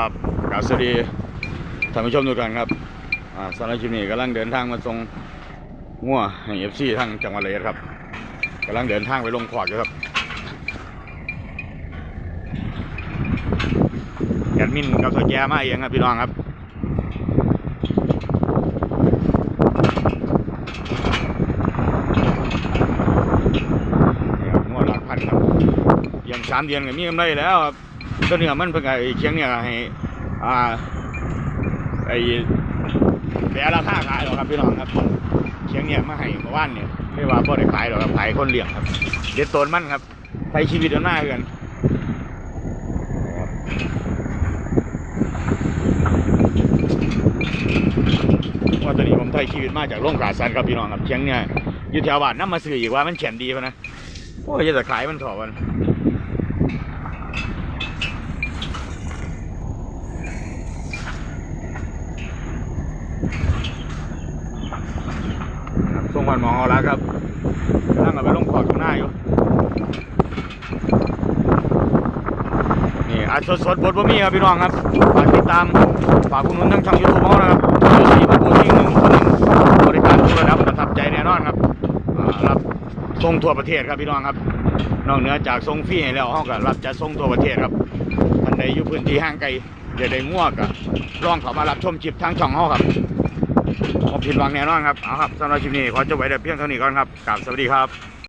ครับกาสวัสดีท่านผู้ชมทุกท่านครับอ่าสำหรับคลิปนี้กำลังเดินทางมาส่งงัวให้เอฟซีทางจังหวัดเลยครับกำลังเดินทางไปลงขวากอยู่ครับแอดมินกับสแกมาเองครับพี่น้องครับนี่ครับงัวหลักพันครับยังสามเดือนก็มีกำไรแล้วครับ ตัวเนื้อมันเพิ่งไอ้เคียงเนี่ยให้อ่าไอ้แปรราคาขายหรอกครับพี่น้องครับเคียงเนี่ยมาให้เมื่อวานเนี่ยไม่ว่าพ่ได้ขายหรอกครับขายคนเลี้ยงครับเด็ดต้นมันครับใช้ชีวิตกันหน้าเกันว่าตัวนี้ผมไทยชีวิตมาจากโรงกาสันครับพี่น้องครับเชียงเนี่ยอยู่แถวบ้านน้ำมาซื้ออีกว่ามันแข็งดีปะนะโอ้ยจะขายมันถอดมัน ครับส่งวันมองเอาละครับนั่งกับไปลงขอบตรงหน้าอยู่นี่อัดสดๆบทบ่มีครับพี่น้องครับฝากติดตามฝากคุณนุ่นทั้งช่องยูทูบของเรานะครับยูสีพันโพที่หนึ่งคนหนึ่งบริการทุกระดับประทับใจแน่นอนครับรับส่งทั่วประเทศครับพี่น้องครับ นอกเหนือจากส่งฟรีให้แล้วเขาก็รับจะส่งทั่วประเทศครับท่านใดอยู่พื้นที่ห่างไกลเดี๋ยวได้ง่วกะลองเข้ามารับชมคลิปทางช่องเขาครับ ผิดหวังแน่นอนครับ เอาครับสำหรับคลิปนี้ขอจบไว้แต่เพียงเท่านี้ก่อนครับกราบสวัสดีครับ